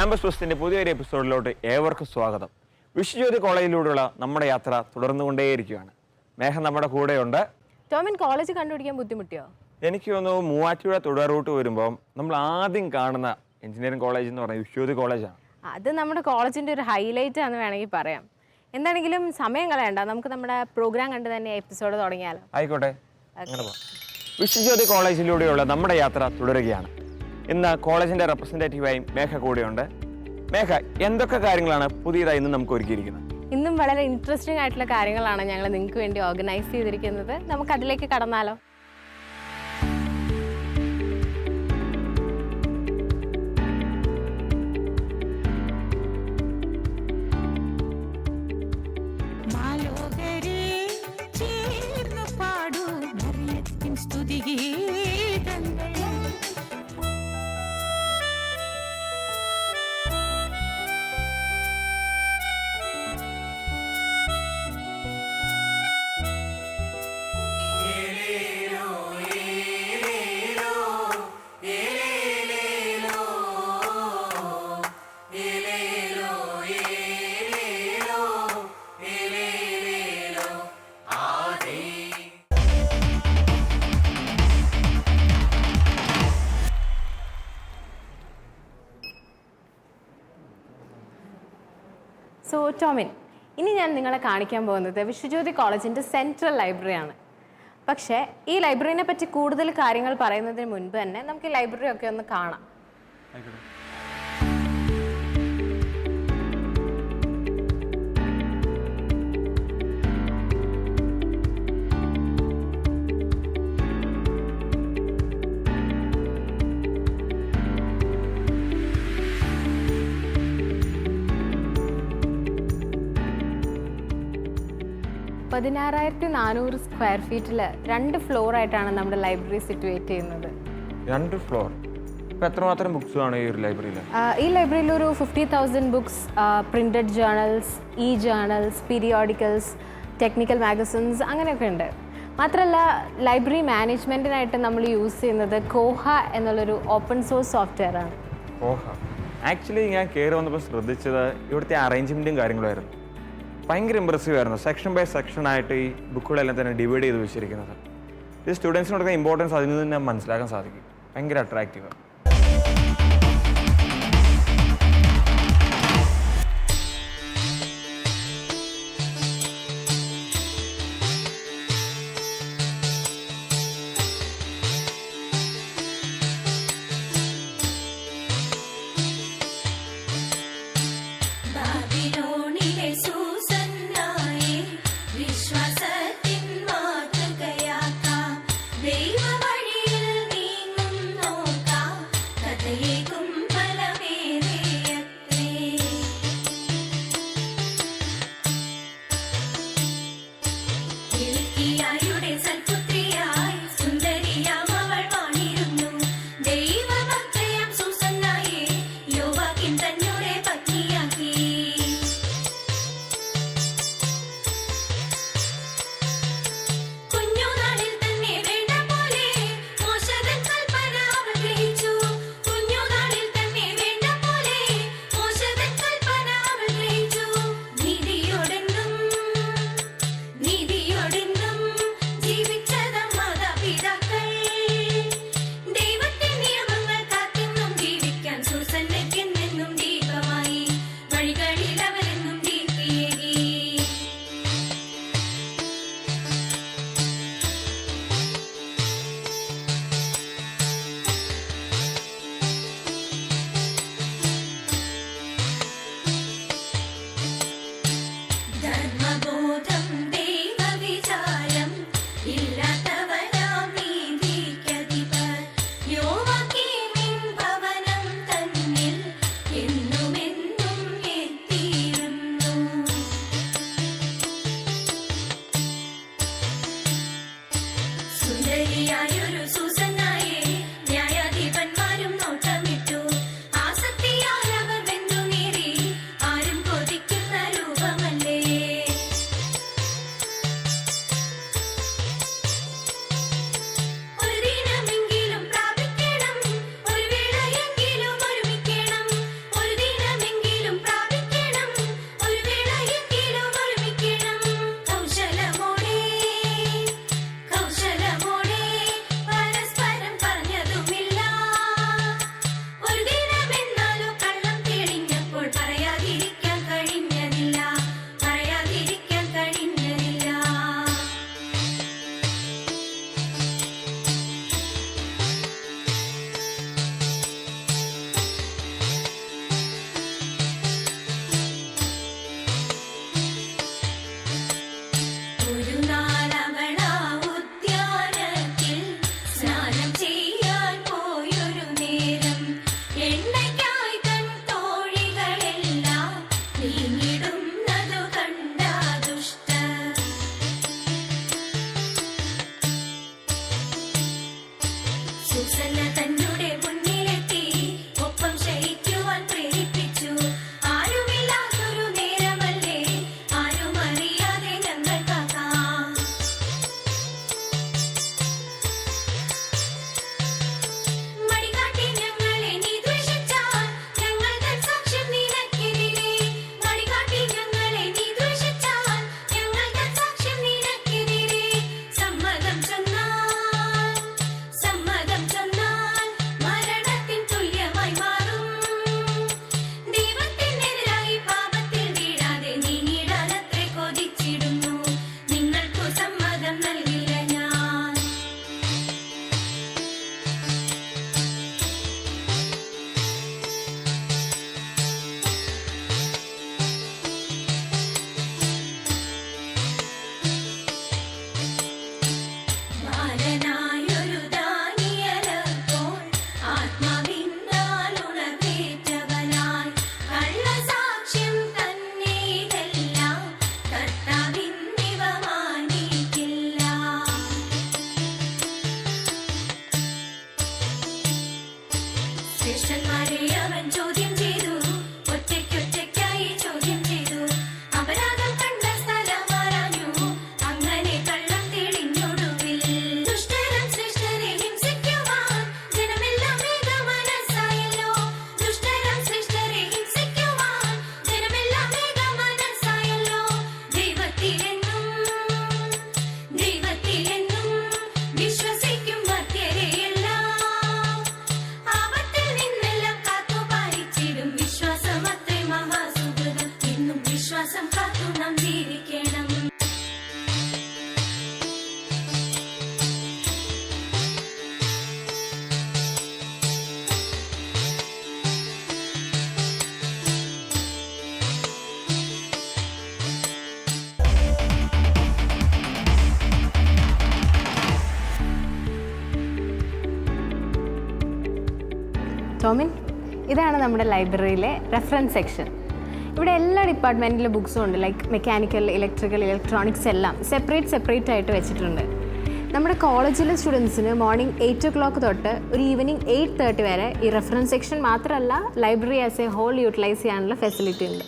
Campus പ്രസിന്റെ പുതിയൊരു എപ്പിസോഡിലോട്ട് ഏവർക്കും സ്വാഗതം. വിശ്വജ്യോതി കോളേജിലൂടെയുള്ള നമ്മുടെ യാത്ര തുടർന്നുകൊണ്ടേയിരിക്കുകയാണ്. മേഘ നമ്മുടെ കൂടെയുണ്ട്. ടോമിൻ കോളേജ് കണ്ടുപിടിക്കാൻ ബുദ്ധിമുട്ടിയോ? എനിക്ക് തോന്നുന്നു മൂവാറ്റുപുഴ തുടർ റൂട്ട് വരുമ്പോൾ നമ്മൾ ആദ്യം കാണുന്ന എഞ്ചിനീയറിംഗ് കോളേജ് എന്ന് പറഞ്ഞാൽ വിശ്വജ്യോതി കോളേജാണ്. അത് നമ്മുടെ കോളേജിന്റെ ഒരു ഹൈലൈറ്റ് ആണെന്ന് വേണമെങ്കിൽ പറയാം. എന്താണെങ്കിലും സമയം കളയണ്ട. നമുക്ക് നമ്മുടെ പ്രോഗ്രാം കണ്ട് തന്നെ എപ്പിസോഡ് തുടങ്ങിയാലോ. ആയിക്കോട്ടെ. വിശ്വജ്യോതി കോളേജിലൂടെയുള്ള നമ്മുടെ യാത്ര തുടരുകയാണ്. ഇന്ന് കോളേജിന്റെ റെപ്രസെന്റേറ്റീവായി മേഘ കൂടെയുണ്ട്. മേഘ എന്തൊക്കെ കാര്യങ്ങളാണ് പുതിയതായി ഇന്ന് നമുക്ക് ഒരുക്കിയിരിക്കുന്നത്? ഇന്നും വളരെ ഇൻട്രസ്റ്റിംഗ് ആയിട്ടുള്ള കാര്യങ്ങളാണ് ഞങ്ങൾ നിങ്ങൾക്ക് വേണ്ടി ഓർഗനൈസ് ചെയ്തിരിക്കുന്നത്. നമുക്ക് അതിലേക്ക് കടന്നാലോ? ടോമിൻ ഇനി ഞാൻ നിങ്ങളെ കാണിക്കാൻ പോകുന്നത് വിശ്വജ്യോതി കോളേജിന്റെ സെൻട്രൽ ലൈബ്രറിയാണ്. പക്ഷേ ഈ ലൈബ്രറിനെ പറ്റി കൂടുതൽ കാര്യങ്ങൾ പറയുന്നതിന് മുൻപ് തന്നെ നമുക്ക് ഈ ലൈബ്രറി ഒക്കെ ഒന്ന് കാണാം. പതിനാറായിരത്തി നാനൂറ് സ്ക്വയർ ഫീറ്റിൽ രണ്ട് ഫ്ലോർ ആയിട്ടാണ് നമ്മുടെ ലൈബ്രറി സിറ്റുവേറ്റ് ചെയ്യുന്നത്. രണ്ട് ഫ്ലോർ? എത്രമാത്രം ബുക്സ് ആണ് ഈ ഒരു ലൈബ്രറിയിൽ ഈ ലൈബ്രറിയിൽ ഒരു fifty thousand books printed journals E journals periodicals technical magazines അങ്ങനെയൊക്കെ ഉണ്ട്. മാത്രമല്ല ലൈബ്രറി മാനേജ്മെന്റിനായിട്ട് നമ്മൾ യൂസ് ചെയ്യുന്നത് കോഹ എന്നുള്ളൊരു ഓപ്പൺ സോഴ്സ് സോഫ്റ്റ്വെയർ ആണ്. ഓഹ ആക്ച്വലി ഞാൻ കയറി വന്നപ്പോൾ ശ്രദ്ധിച്ചത് ഇവിടുത്തെ അറേഞ്ച്മെന്റും കാര്യങ്ങളുമായിരുന്നു ഭയങ്കര ഇമ്പ്രസീവ് ആയിരുന്നു. സെക്ഷൻ ബൈ സെക്ഷൻ ആയിട്ട് ഈ ബുക്കുകളെല്ലാം തന്നെ ഡിവൈഡ് ചെയ്ത് വെച്ചിരിക്കുന്നത്. ഇത് സ്റ്റുഡൻസിനോടൊക്കെ ഇമ്പോർട്ടൻസ് അതിൽ നിന്ന് തന്നെ മനസ്സിലാക്കാൻ സാധിക്കും. ഭയങ്കര അട്രാക്റ്റീവ് ടോമിൻ. ഇതാണ് നമ്മുടെ ലൈബ്രറിയിലെ റെഫറൻസ് സെക്ഷൻ ഇവിടെ എല്ലാ ഡിപ്പാർട്ട്മെന്റിലെ ബുക്സും ഉണ്ട്. ലൈക്ക് മെക്കാനിക്കൽ ഇലക്ട്രിക്കൽ ഇലക്ട്രോണിക്സ് എല്ലാം സെപ്പറേറ്റ് സെപ്പറേറ്റ് ആയിട്ട് വെച്ചിട്ടുണ്ട്. നമ്മുടെ കോളേജിലെ സ്റ്റുഡൻസിന് മോർണിംഗ് എയ്റ്റ് ഒ ക്ലോക്ക് തൊട്ട് ഒരു ഈവനിങ് എയ്റ്റ് തേർട്ടി വരെ ഈ റെഫറൻസ് സെക്ഷൻ മാത്രമല്ല library as a whole utilize ചെയ്യാനുള്ള ഫെസിലിറ്റി ഉണ്ട്.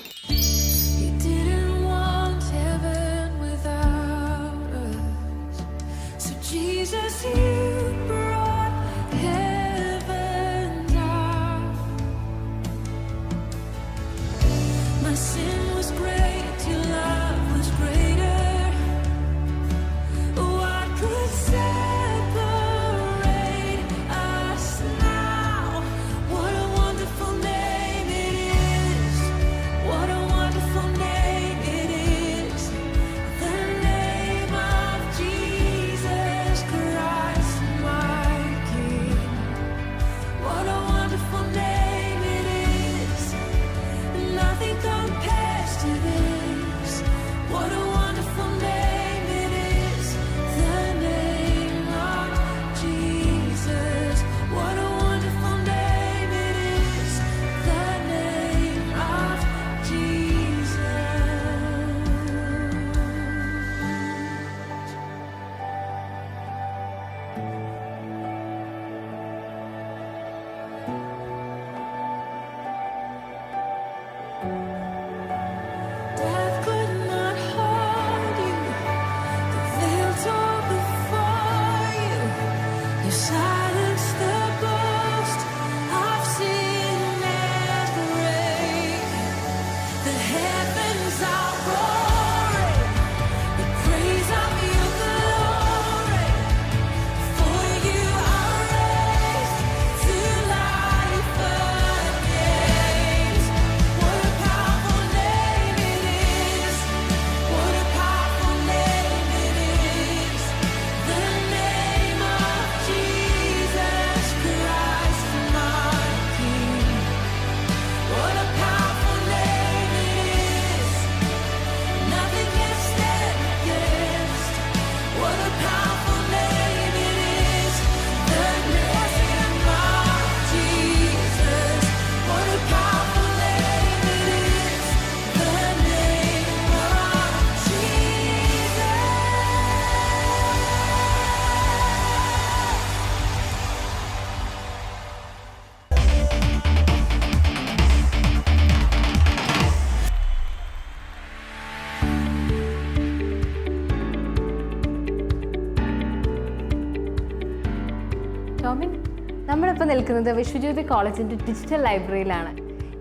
നിൽക്കുന്നത് വിശ്വജ്യോതി കോളേജിന്റെ ഡിജിറ്റൽ ലൈബ്രറിയിലാണ്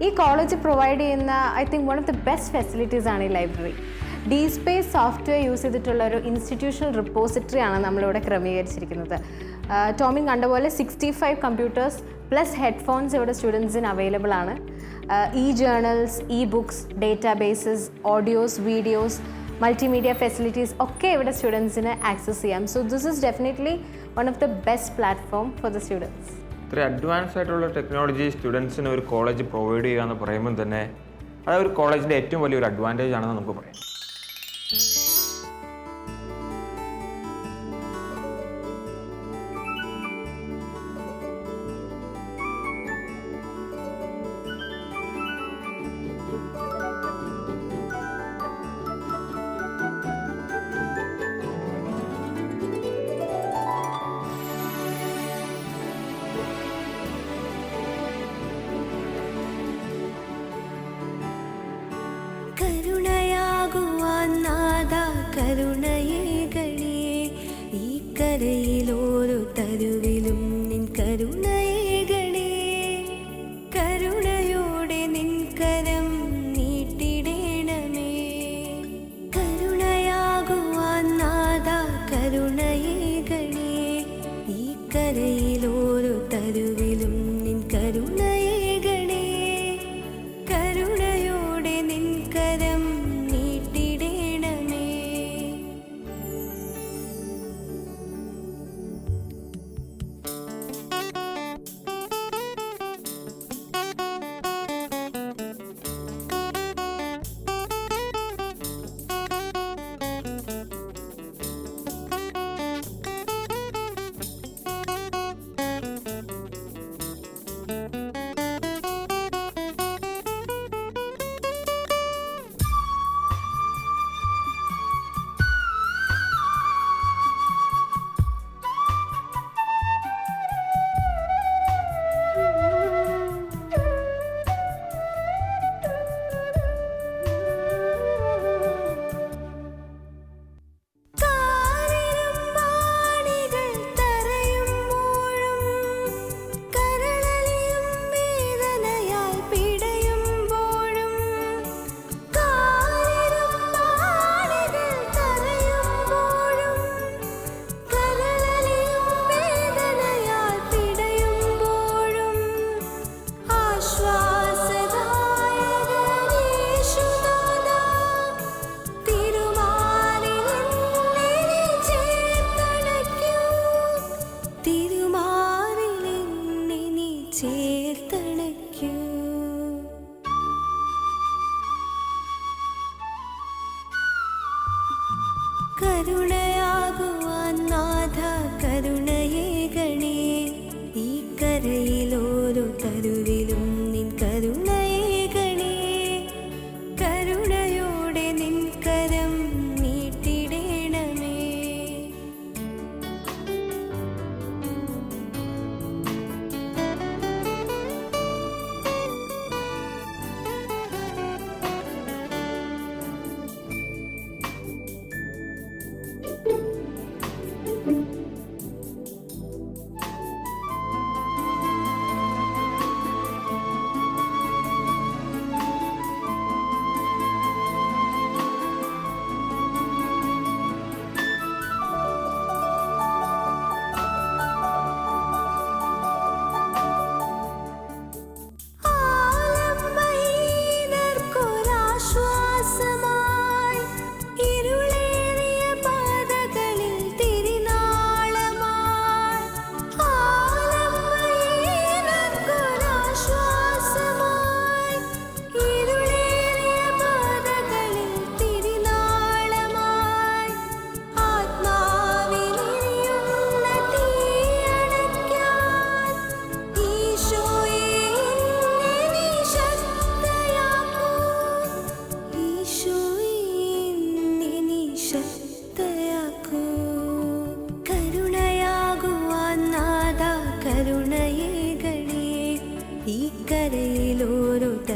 ഈ കോളേജ് പ്രൊവൈഡ് ചെയ്യുന്ന I think one of the best facilities ആണ് ഈ library D space software use ചെയ്തിട്ടുള്ള ഒരു ഇൻസ്റ്റിറ്റ്യൂഷണൽ റിപ്പോസിറ്ററി ആണ് നമ്മളിവിടെ ക്രമീകരിച്ചിരിക്കുന്നത്. ടോമിൻ കണ്ട പോലെ sixty five computers plus headphones ഇവിടെ സ്റ്റുഡൻസിന് അവൈലബിൾ ആണ്. E journals E books databases audios videos multimedia facilities ഒക്കെ ഇവിടെ സ്റ്റുഡൻസിന് ആക്സസ് ചെയ്യാം. So this is definitely one of the best platform for the students ഇത്ര അഡ്വാൻസ് ആയിട്ടുള്ള ടെക്നോളജി സ്റ്റുഡൻസിന് ഒരു കോളേജ് പ്രൊവൈഡ് ചെയ്യുക എന്ന് പറയുമ്പോൾ തന്നെ അത് ഒരു കോളേജിന്റെ ഏറ്റവും വലിയൊരു അഡ്വാന്റേജ് ആണെന്ന് നമുക്ക് പറയാം. കരയിലോരോ തരുവിലും see.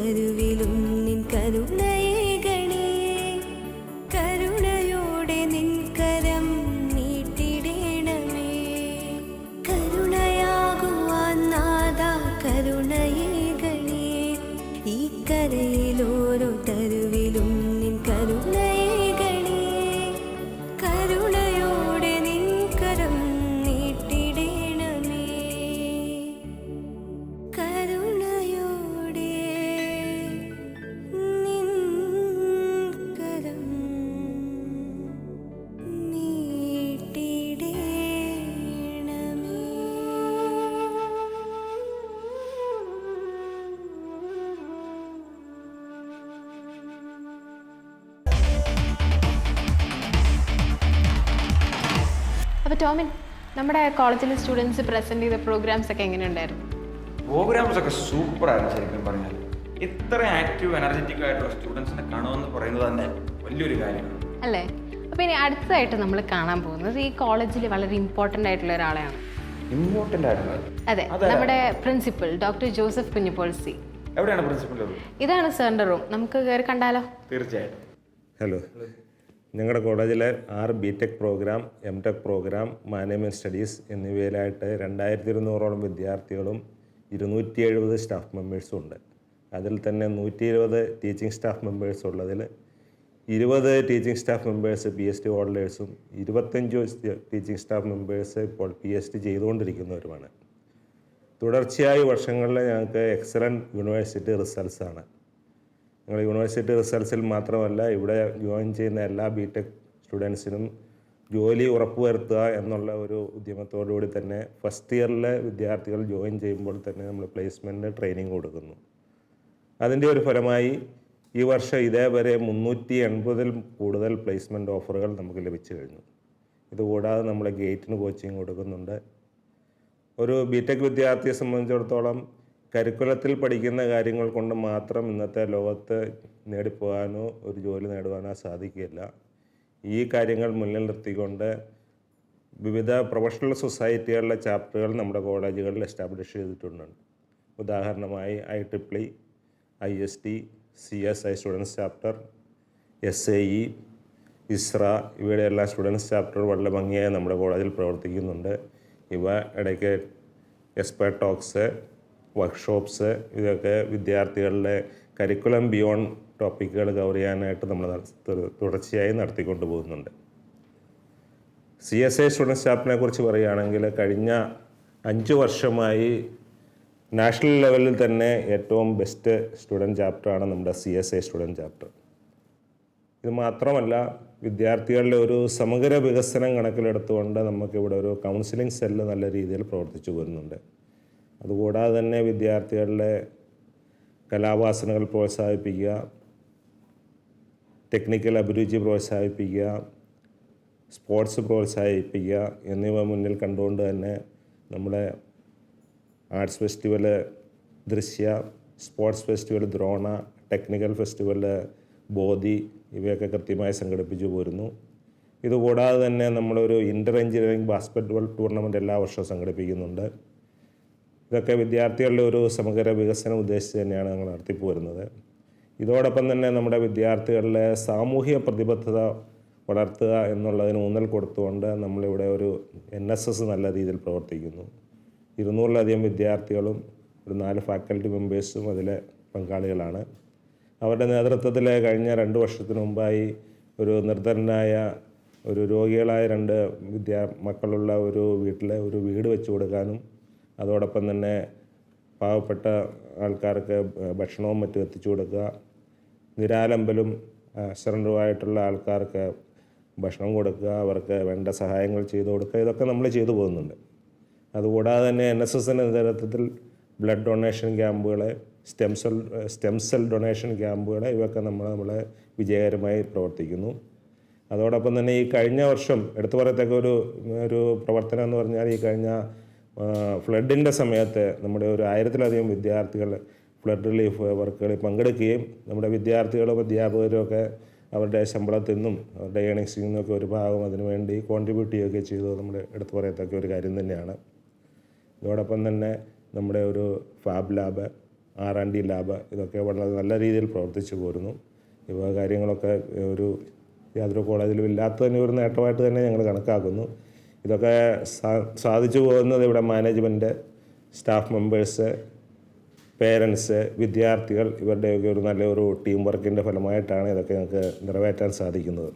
കരയിലോരോ ടോമിൻ നമ്മുടെ കോളേജിലെ സ്റ്റുഡൻസ് പ്രസന്റ് ചെയ്ത പ്രോഗ്രാംസ് ഒക്കെ എങ്ങനെ ഉണ്ടായിരുന്നു പ്രോഗ്രാംസ് ഒക്കെ സൂപ്പറായിരുന്നു ശരിക്കും പറഞ്ഞാൽ. ഇത്ര ആക്റ്റീവ് എനർജറ്റിക് ആയിട്ടുള്ള സ്റ്റുഡൻസിനെ കാണുമെന്ന് പറയുന്നത് തന്നെ വലിയൊരു കാര്യമാണ്. അല്ലേ? അപ്പോൾ ഇനി അടുത്തതായിട്ട് നമ്മൾ കാണാൻ പോകുന്നത് ഈ കോളേജിൽ വളരെ ഇമ്പോർട്ടന്റ് ആയിട്ടുള്ള ഒരാളെയാണ്. ഇമ്പോർട്ടന്റ് ആയിട്ടുള്ള അതെ നമ്മുടെ പ്രിൻസിപ്പൽ ഡോക്ടർ ജോസഫ് കുഞ്ഞിപ്പോൾസി എവിടെയാണ് പ്രിൻസിപ്പൽ ഉള്ളത്? ഇതാണ് സാറിന്റെ റൂം നമുക്ക് കയറി കണ്ടാലോ? തീർച്ചയായിട്ടും. ഹലോ ഞങ്ങളുടെ കോളേജിലെ our B tech program M tech program management studies എന്നിവയിലായിട്ട് രണ്ടായിരത്തി ഇരുന്നൂറോളം വിദ്യാർത്ഥികളും ഇരുന്നൂറ്റി എഴുപത് സ്റ്റാഫ് മെമ്പേഴ്സും ഉണ്ട്. അതിൽ തന്നെ നൂറ്റി ഇരുപത് ടീച്ചിങ് സ്റ്റാഫ് മെമ്പേഴ്സ് ഉള്ളതിൽ ഇരുപത് teaching staff members P H D ഹോൾഡേഴ്സും ഇരുപത്തഞ്ച് ടീച്ചിങ് സ്റ്റാഫ് മെമ്പേഴ്സ് ഇപ്പോൾ പി എച്ച് ഡി ചെയ്തുകൊണ്ടിരിക്കുന്നവരുമാണ്. തുടർച്ചയായി വർഷങ്ങളിൽ ഞങ്ങൾക്ക് എക്സലന്റ് യൂണിവേഴ്സിറ്റി റിസൾട്ട്സ് ആണ് ഞങ്ങൾ യൂണിവേഴ്സിറ്റി റിസൾട്ട്സിൽ മാത്രമല്ല ഇവിടെ ജോയിൻ ചെയ്യുന്ന എല്ലാ ബി ടെക് സ്റ്റുഡൻസിനും ജോലി ഉറപ്പുവരുത്തുക എന്നുള്ള ഒരു ഉദ്യമത്തോടുകൂടി തന്നെ ഫസ്റ്റ് ഇയറിലെ വിദ്യാർത്ഥികൾ ജോയിൻ ചെയ്യുമ്പോൾ തന്നെ നമ്മൾ പ്ലേസ്മെന്റ് ട്രെയിനിങ് കൊടുക്കുന്നു. അതിന്റെ ഒരു ഫലമായി ഈ വർഷം ഇതേവരെ മുന്നൂറ്റി എൺപതിൽ കൂടുതൽ പ്ലേസ്മെന്റ് ഓഫറുകൾ നമുക്ക് ലഭിച്ചു കഴിഞ്ഞു. ഇതുകൂടാതെ നമ്മൾ ഗേറ്റിന് കോച്ചിങ് കൊടുക്കുന്നുണ്ട്. ഒരു ബി ടെക് വിദ്യാർത്ഥിയെ സംബന്ധിച്ചിടത്തോളം കരിക്കുലത്തിൽ പഠിക്കുന്ന കാര്യങ്ങൾ കൊണ്ട് മാത്രം ഇന്നത്തെ ലോകത്ത് നേടിപ്പോകാനോ ഒരു ജോലി നേടുവാനോ സാധിക്കില്ല ഈ കാര്യങ്ങൾ മുന്നിൽ നിർത്തിക്കൊണ്ട് വിവിധ പ്രൊഫഷണൽ സൊസൈറ്റികളിലെ ചാപ്റ്ററുകൾ നമ്മുടെ കോളേജുകളിൽ എസ്റ്റാബ്ലിഷ് ചെയ്തിട്ടുണ്ട്. ഉദാഹരണമായി I triple I S T C S I students chapter S A E Isra ഇവയുടെ എല്ലാ സ്റ്റുഡൻസ് ചാപ്റ്റർ വളരെ ഭംഗിയായി നമ്മുടെ കോളേജിൽ പ്രവർത്തിക്കുന്നുണ്ട്. ഇവ ഇടയ്ക്ക് എക്സ്പേർട്ട് ടോക്സ് വർക്ക്ഷോപ്സ് ഇതൊക്കെ വിദ്യാർത്ഥികളുടെ കരിക്കുലം ബിയോണ്ട് ടോപ്പിക്കുകൾ കവർ ചെയ്യാനായിട്ട് നമ്മൾ തുടർച്ചയായി നടത്തിക്കൊണ്ട് പോകുന്നുണ്ട്. സി എസ് ഐ സ്റ്റുഡൻസ് സ്റ്റാഫിനെ കുറിച്ച് പറയുകയാണെങ്കിൽ കഴിഞ്ഞ അഞ്ച് വർഷമായി നാഷണൽ ലെവലിൽ തന്നെ ഏറ്റവും ബെസ്റ്റ് സ്റ്റുഡന്റ് ചാപ്റ്ററാണ് നമ്മുടെ C S I student chapter ഇത് മാത്രമല്ല വിദ്യാർത്ഥികളുടെ ഒരു സമഗ്ര വികസനം കണക്കിലെടുത്തുകൊണ്ട് നമുക്കിവിടെ ഒരു കൗൺസിലിംഗ് സെല്ല് നല്ല രീതിയിൽ പ്രവർത്തിച്ചു വരുന്നുണ്ട്. അതുകൂടാതെ തന്നെ വിദ്യാർത്ഥികളുടെ കലാവാസനകൾ പ്രോത്സാഹിപ്പിക്കുക ടെക്നിക്കൽ അഭിരുചി പ്രോത്സാഹിപ്പിക്കുക സ്പോർട്സ് പ്രോത്സാഹിപ്പിക്കുക എന്നിവ മുന്നിൽ കണ്ടുകൊണ്ട് തന്നെ നമ്മുടെ arts festival Drishya sports festival Drona technical festival Bodhi ഇവയൊക്കെ കൃത്യമായി സംഘടിപ്പിച്ചു പോരുന്നു. ഇതുകൂടാതെ തന്നെ നമ്മളൊരു ഇന്റർ എഞ്ചിനീയറിംഗ് ബാസ്കറ്റ്ബോൾ ടൂർണമെന്റ് എല്ലാ വർഷവും സംഘടിപ്പിക്കുന്നുണ്ട്. ഇതൊക്കെ വിദ്യാർത്ഥികളുടെ ഒരു സമഗ്ര വികസനം ഉദ്ദേശിച്ച് തന്നെയാണ് ഞങ്ങൾ നടത്തിപ്പോരുന്നത്. ഇതോടൊപ്പം തന്നെ നമ്മുടെ വിദ്യാർത്ഥികളിലെ സാമൂഹിക പ്രതിബദ്ധത വളർത്തുക എന്നുള്ളതിന് ഊന്നൽ കൊടുത്തുകൊണ്ട് നമ്മളിവിടെ ഒരു എൻ എസ് എസ് നല്ല രീതിയിൽ പ്രവർത്തിക്കുന്നു. ഇരുന്നൂറിലധികം വിദ്യാർത്ഥികളും ഒരു നാല് ഫാക്കൽറ്റി മെമ്പേഴ്സും അതിലെ പങ്കാളികളാണ്. അവരുടെ നേതൃത്വത്തിൽ കഴിഞ്ഞ രണ്ട് വർഷത്തിന് മുമ്പായി ഒരു നിർധനനായ ഒരു രോഗികളായ രണ്ട് വിദ്യാ മക്കളുള്ള ഒരു വീട്ടിലെ ഒരു വീട് വെച്ചു കൊടുക്കാനും അതോടൊപ്പം തന്നെ പാവപ്പെട്ട ആൾക്കാർക്ക് ഭക്ഷണവും മറ്റും എത്തിച്ചു കൊടുക്കുക. നിരാലംബലും അശരണരുമായിട്ടുള്ള ആൾക്കാർക്ക് ഭക്ഷണം കൊടുക്കുക. അവർക്ക് വേണ്ട സഹായങ്ങൾ ചെയ്തു കൊടുക്കുക. ഇതൊക്കെ നമ്മൾ ചെയ്തു പോകുന്നുണ്ട്. അതുകൂടാതെ തന്നെ എൻ എസ് എസിന്റെ നേതൃത്വത്തിൽ ബ്ലഡ് ഡൊണേഷൻ ക്യാമ്പുകൾ stem cell stem cell donation ക്യാമ്പുകൾ ഇവയൊക്കെ നമ്മൾ നമ്മൾ വിജയകരമായി പ്രവർത്തിക്കുന്നു. അതോടൊപ്പം തന്നെ ഈ കഴിഞ്ഞ വർഷം എടുത്തു പറയത്തക്ക ഒരു ഒരു പ്രവർത്തനം എന്ന് പറഞ്ഞാൽ ഈ കഴിഞ്ഞ ഫ്ലഡിന്റെ സമയത്ത് നമ്മുടെ ഒരു ആയിരത്തിലധികം വിദ്യാർത്ഥികൾ ഫ്ലഡ് റിലീഫ് വർക്കുകളിൽ പങ്കെടുക്കുകയും നമ്മുടെ വിദ്യാർത്ഥികളും അധ്യാപകരും ഒക്കെ അവരുടെ ശമ്പളത്തിൽ നിന്നും അവരുടെ ഏണിങ്സിൽ നിന്നൊക്കെ ഒരു ഭാഗം അതിനുവേണ്ടി കോൺട്രിബ്യൂട്ട് ചെയ്യുകയൊക്കെ ചെയ്തത് നമ്മുടെ എടുത്തു പറയത്തക്ക ഒരു കാര്യം തന്നെയാണ്. ഇതോടൊപ്പം തന്നെ നമ്മുടെ ഒരു fab lab R and D lab ഇതൊക്കെ വളരെ നല്ല രീതിയിൽ പ്രവർത്തിച്ചു പോരുന്നു. ഇവ കാര്യങ്ങളൊക്കെ ഒരു യാതൊരു കോളേജിലും ഇല്ലാത്ത തന്നെ ഒരു നേട്ടമായിട്ട് തന്നെ ഞങ്ങൾ കണക്കാക്കുന്നു. ഇതൊക്കെ സാധിച്ചു പോകുന്നത് ഇവിടെ മാനേജ്മെന്റ് സ്റ്റാഫ് മെമ്പേഴ്സ് പേരൻസ് വിദ്യാർത്ഥികൾ ഇവരുടെയൊക്കെ ഒരു നല്ലൊരു ടീം വർക്കിന്റെ ഫലമായിട്ടാണ് ഇതൊക്കെ ഞങ്ങൾക്ക് നിറവേറ്റാൻ സാധിക്കുന്നത്.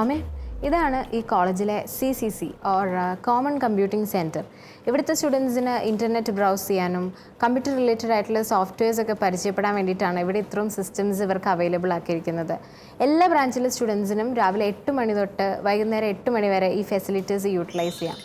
ടോമിൻ ഇതാണ് ഈ കോളേജിലെ C C C or common computing centre ഇവിടുത്തെ സ്റ്റുഡൻസിന് ഇന്റർനെറ്റ് ബ്രൗസ് ചെയ്യാനും കമ്പ്യൂട്ടർ റിലേറ്റഡ് ആയിട്ടുള്ള സോഫ്റ്റ്വെയർസ് ഒക്കെ പരിചയപ്പെടാൻ വേണ്ടിയിട്ടാണ് ഇവിടെ ഇത്രയും സിസ്റ്റംസ് ഇവർക്ക് അവൈലബിൾ ആക്കിയിരിക്കുന്നത്. എല്ലാ ബ്രാഞ്ചിലെ സ്റ്റുഡൻസിനും രാവിലെ എട്ട് മണി തൊട്ട് വൈകുന്നേരം എട്ട് മണി വരെ ഈ ഫെസിലിറ്റീസ് യൂട്ടിലൈസ് ചെയ്യാം.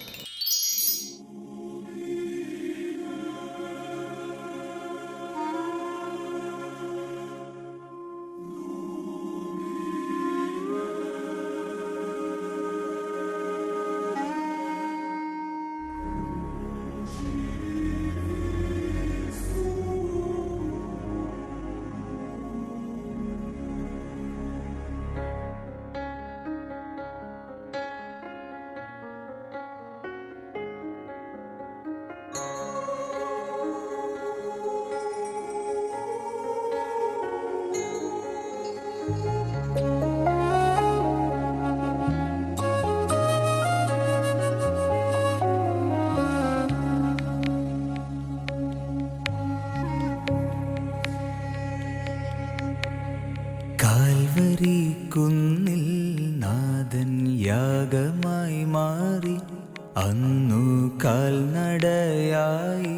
അന്നു കാൽനടയായി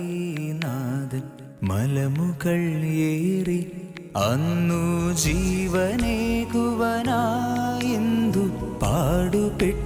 നാഥൻ മലമുകൾ ഏറി അന്നു ജീവനേകുവനായെന്തു പാടുപെട്ടു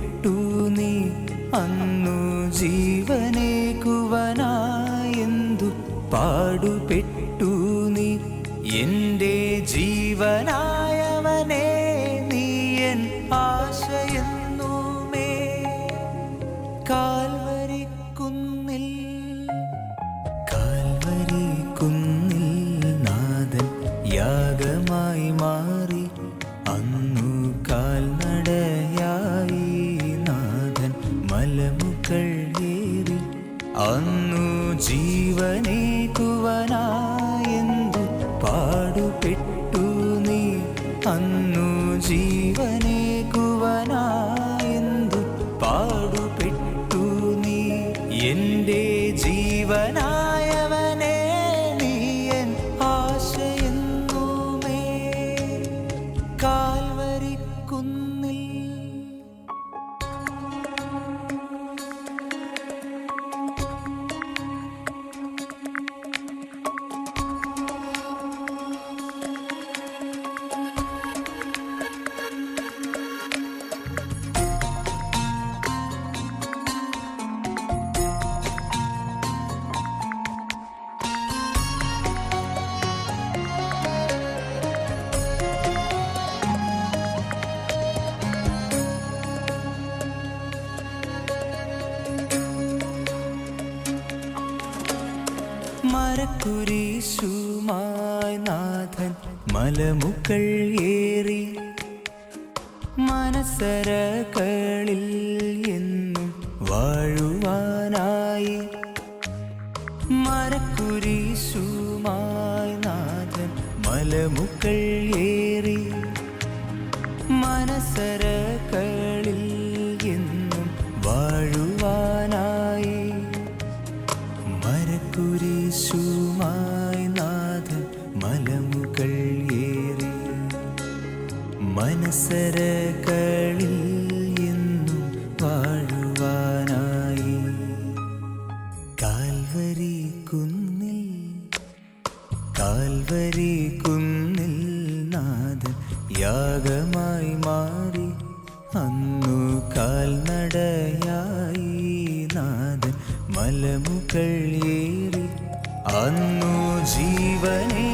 വന്നു മരക്കുരീശുമായി നാഥൻ മലമുകൾ ഏറി മനസരകളിൽ എന്നും വാഴുവാനായി. മരക്കുരീശുമായി നാഥൻ മലമുകൾ അന്നു കാൽനടയായി നാഥൻ മലമുകൾ ഏറി അന്നു ജീവനെ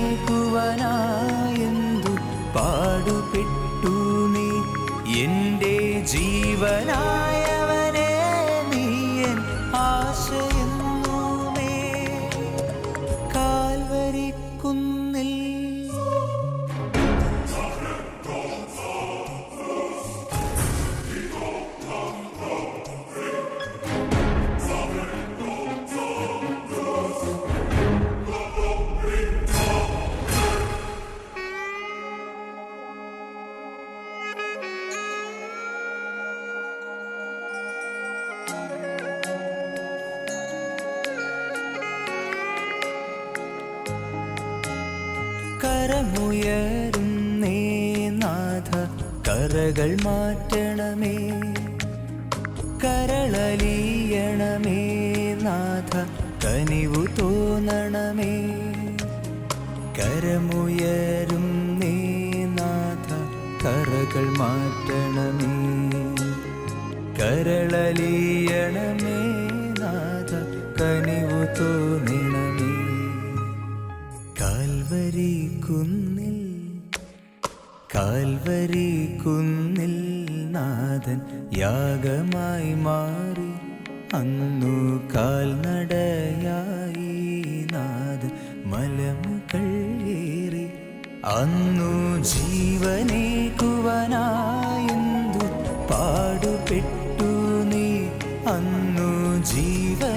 കരമുയരുന്നേ നാഥ കരകൾ മാറ്റണമേ. കരളലിയണമേ നാഥ കനിവു തോന്നണമേ. കരമുയരുന്നേ നാഥ കരകൾ മാറ്റണമേ. കരളലിയണമേ നാഥ കനിവു തോന്നണമേ. കാൽവരി കുന്നിൽ കാൽവരി കുന്നിൽ നാഥൻ യാഗമായി മാറി. അന്നു കാൽനടയായി നാഥൻ മലമുകൾ ഏറി. അന്നു ജീവനെ കുവനായെന്തു പാടുപെട്ടു നീ? അന്നു ജീവനെ